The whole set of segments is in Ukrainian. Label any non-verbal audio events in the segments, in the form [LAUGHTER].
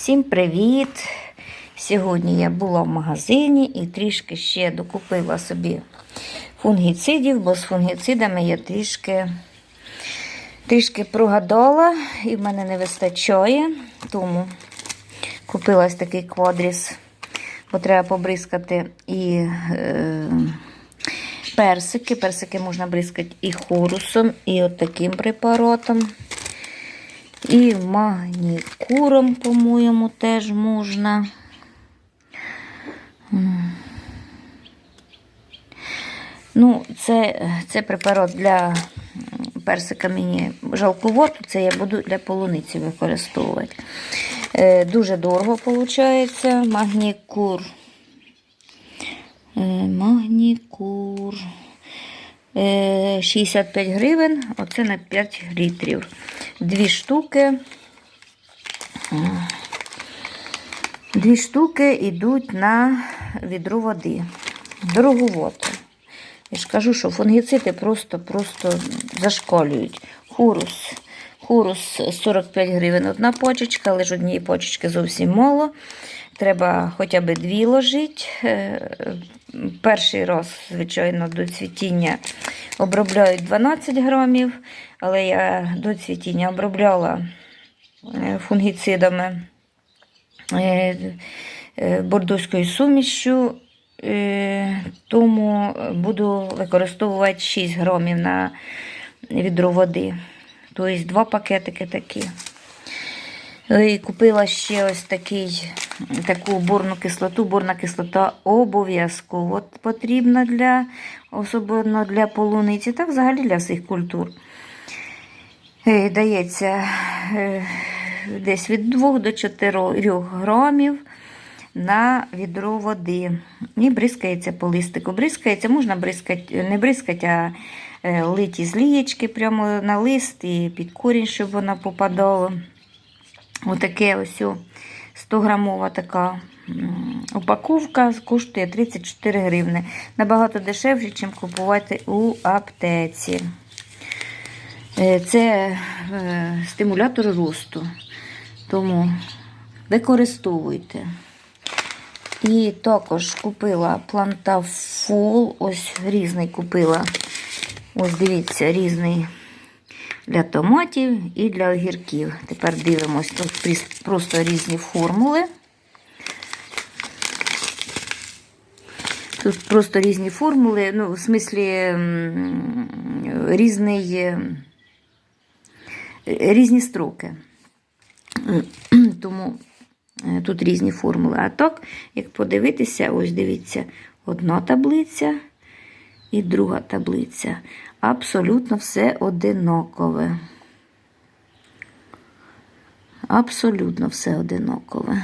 Всім привіт! Сьогодні я була в магазині і трішки ще докупила собі фунгіцидів, бо з фунгіцидами я трішки, трішки прогадала і в мене не вистачає. Тому купила ось такий квадріс, бо треба побризкати і е, персики. Персики можна бризкати і хорусом, і от таким препаратом. І магнікуром, по-моєму, теж можна. Ну, це, це препарат для персика мені жалкувату, це я буду для полуниці використовувати. Е, дуже дорого виходить. Магнікур. Е, магнікур. Е, 65 гривень, оце на 5 літрів. Дві штуки. Дві штуки йдуть на відро води. Дороговато. Я ж кажу, що фунгіцити просто-просто зашколюють. Хурус. Хурус 45 гривень одна почечка, але ж однієї почечки зовсім мало. Треба хоча б дві ложити. Е, Перший раз, звичайно, до цвітіння обробляють 12 грамів, але я до цвітіння обробляла е, фунгіцидами е, бордоською сумішю, тому буду використовувати 6 грамів на відро води. Тобто два пакетики такі. І купила ще ось такий, таку борну кислоту. Борна кислота обов'язково потрібна для, особливо для полуниці, та взагалі для всіх культур. Е, Дається е, десь від 2 до 4 грамів на відро води. І бризкається по листику. Бризкається, можна бризкати, не бризкати, а е, литі з лієчки прямо на лист і під корінь, щоб вона попадала. Отаке ось 100 грамова така упаковка коштує 34 гривни. Набагато дешевше, ніж купувати у аптеці. Е, Це е, стимулятор росту. Тому використовуйте. І також купила плантафол. Ось різний купила. Ось дивіться, різний для томатів і для огірків. Тепер дивимось, тут просто різні формули. Тут просто різні формули, ну, в смислі різний, е, різні строки. Тому е, тут різні формули. А так, як подивитися, ось дивіться, одна таблиця і друга таблиця. Абсолютно все одинакове. Абсолютно все одинакове.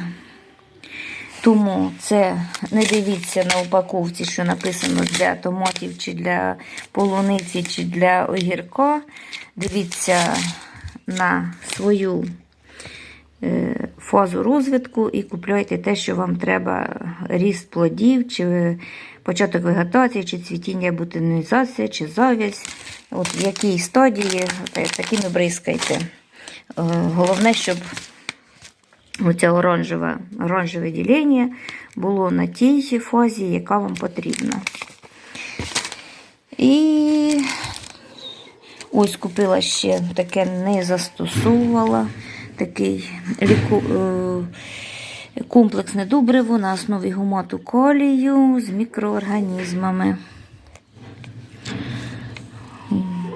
Тому це не дивіться на упаковці, що написано для томатів, чи для полуниці, чи для огірка. Дивіться на свою фазу розвитку і купляйте те, що вам треба: ріст плодів, чи початок вегетації, чи цвітіння бутинізація, чи завязь. От в якій стадії, такими бризкайте. Е, Головне, щоб оце оранжеве, оранжеве ділення було на тій фазі, яка вам потрібна. І ось купила ще таке, не застосовувала такий ліку, е, комплексне добриво на основі гумату калію з мікроорганізмами.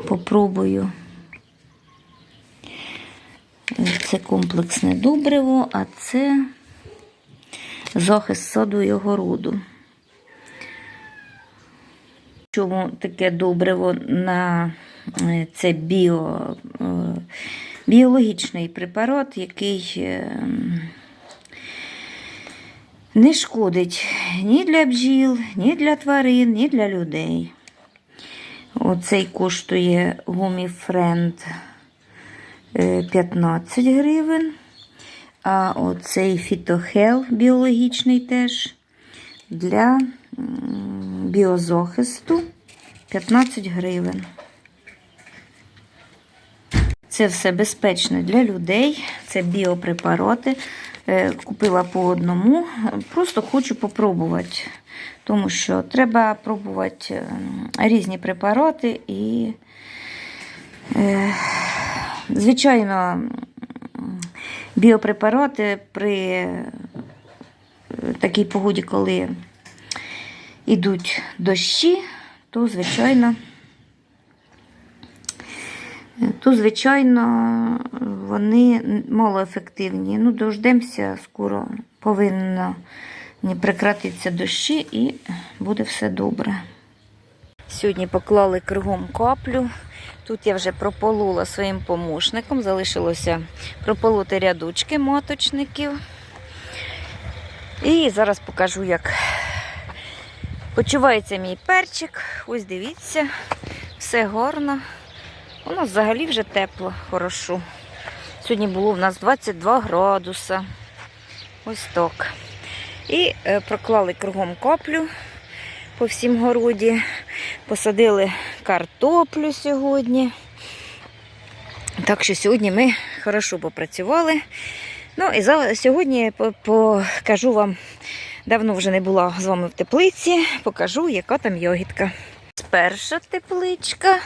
Попробую. Це комплексне добриво, а це захист саду і огороду. Чому таке добриво на е, це біо, е, біологічний препарат, який е, не шкодить ні для бджіл, ні для тварин, ні для людей. Оцей коштує Гуміфренд 15 гривень. А оцей фітохел біологічний теж для біозахисту 15 гривень. Це все безпечно для людей, це біопрепарати. Е, Купила по одному. Просто хочу попробувати. Тому що треба пробувати е, різні препарати і, е, звичайно, біопрепарати при такій погоді, коли йдуть дощі, то, звичайно, то, звичайно, вони малоефективні. Ну, дождемося, скоро повинно не прекратитися дощі і буде все добре. Сьогодні поклали кругом каплю. Тут я вже прополола своїм помощником, залишилося прополоти рядочки маточників. І зараз покажу, як почувається мій перчик. Ось дивіться, все гарно. У нас взагалі вже тепло, хорошо. Сьогодні було в нас 22 градуса. Ось так. І е, проклали кругом каплю по всім городі. Посадили картоплю сьогодні. Так що сьогодні ми хорошо попрацювали. Ну і за, сьогодні покажу вам, давно вже не була з вами в теплиці, покажу, яка там йогітка. Перша тепличка.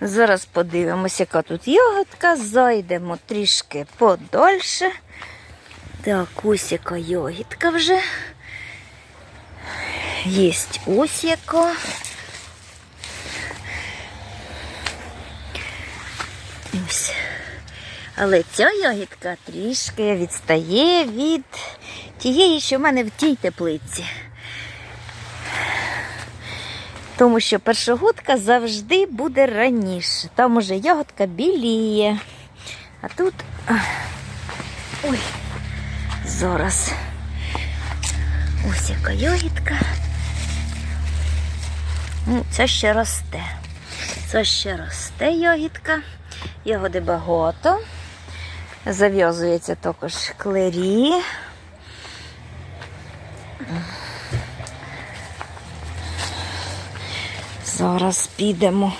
Зараз подивимося, яка тут йогітка. Зайдемо трішки подольше. Так, ось яка йогітка вже. Єсть ось яка. Ось. Але ця ягідка трішки відстає від тієї, що в мене в тій теплиці. Тому що першогодка завжди буде раніше. Там уже ягодка біліє. А тут. Ой, зараз. Ось яка ягідка. Ну, це ще росте. Це ще росте ягідка. Ягоди багато. Зав'язується також клері. Зараз підемо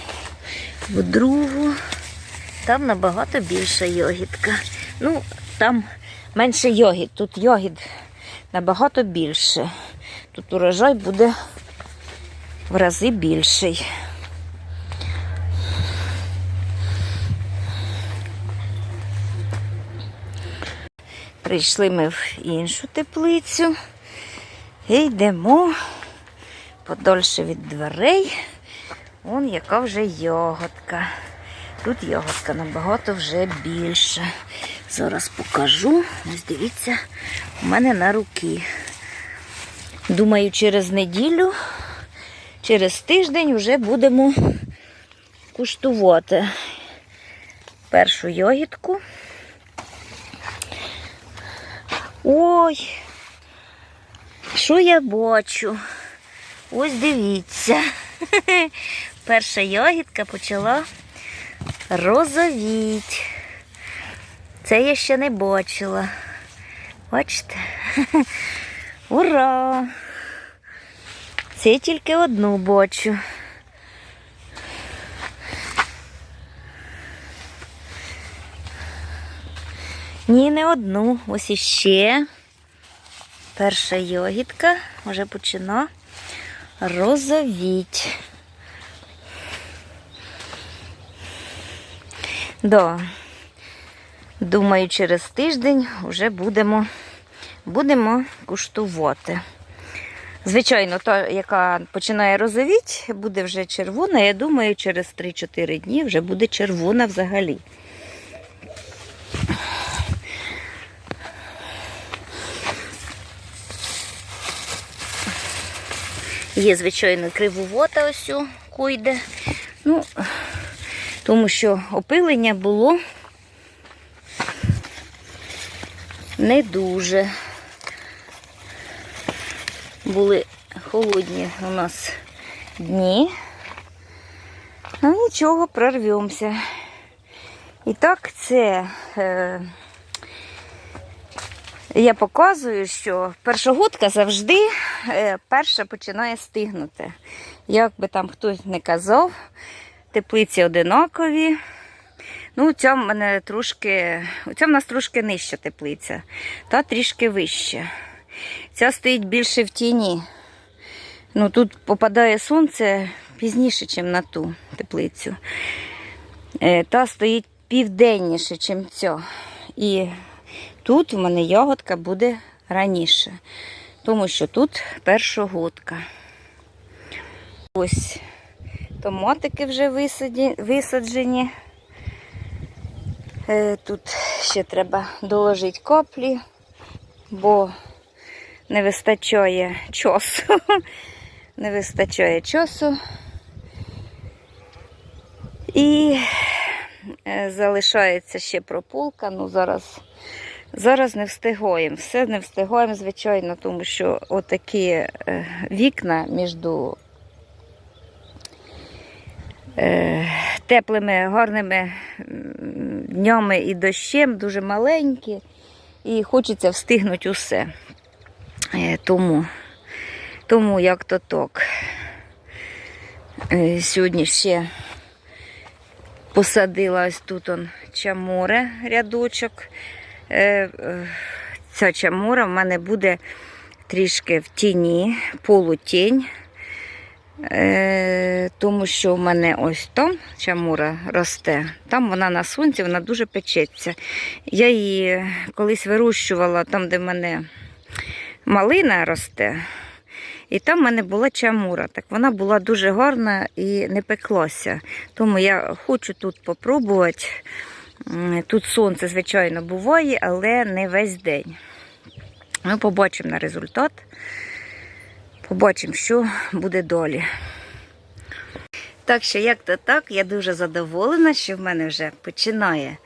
в другу. Там набагато більша йогітка. Ну, там менше йогід. Тут йогід набагато більше. Тут урожай буде в рази більший. Прийшли ми в іншу теплицю і йдемо подольше від дверей. Вон яка вже йоготка. Тут йоготка набагато вже більша. Зараз покажу. Ось дивіться, у мене на руки. Думаю, через неділю, через тиждень вже будемо куштувати першу йогітку. Ой, що я бачу? Ось дивіться. [LAUGHS] Перша ягідка почала розовіть. Це я ще не бачила. Бачите? [LAUGHS] Ура! Це тільки одну бачу. Ні, не одну. Ось іще. Перша йогітка вже почина розовіть. Да. Думаю, через тиждень вже будемо, будемо куштувати. Звичайно, та, яка починає розовіть, буде вже червона. Я думаю, через 3-4 дні вже буде червона взагалі. Є, звичайно, кривовота ось койде. Ну, тому що опилення було не дуже. Були холодні у нас дні. Ну нічого, прорвемося. І так, це е, я показую, що першогодка завжди перша починає стигнути. Як би там хтось не казав, теплиці одинакові. Ну, ця в мене трошки, ця в нас трошки нижча теплиця, та трішки вища. Ця стоїть більше в тіні. Ну, тут попадає сонце пізніше, ніж на ту теплицю. Е, Та стоїть південніше, ніж ця. І тут в мене ягодка буде раніше, тому що тут першогодка. Ось томатики вже висаджені. Е, Тут ще треба доложити каплі, бо не вистачає часу. [LAUGHS] Не вистачає часу. І е, залишається ще прополка. Ну, зараз, зараз не встигаємо. Все не встигаємо, звичайно, тому що отакі е, вікна між е, теплими, гарними днями і дощем, дуже маленькі. І хочеться встигнути усе. Е, Тому, тому як то так. Сьогодні ще посадила ось тут он чамуре рядочок. Е, е, Ця чамура в мене буде трішки в тіні, полутінь. Е, тому що в мене ось там чамура росте, там вона на сонці, вона дуже печеться. Я її колись вирощувала там, де в мене малина росте. І там в мене була чамура. Так вона була дуже гарна і не пеклася. Тому я хочу тут попробувати. Тут сонце, звичайно, буває, але не весь день. Ми побачимо на результат. Побачимо, що буде далі. Так що, як то так, я дуже задоволена, що в мене вже починає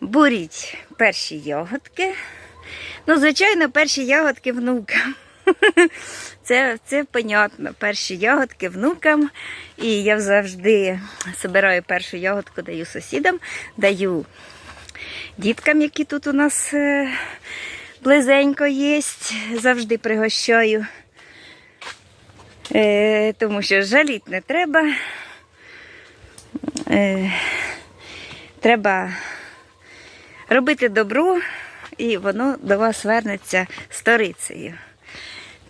буріть перші ягодки. Ну, звичайно, перші ягодки внукам. [LAUGHS] Це, це понятно. Перші ягодки внукам. І я завжди збираю першу ягодку, даю сусідам, даю діткам, які тут у нас е, близенько є. Завжди пригощаю. Е, тому що жаліть не треба. Е, треба робити добро, і воно до вас вернеться сторицею.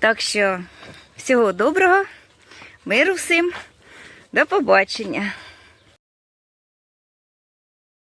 Так що всього доброго, миру всім, до побачення.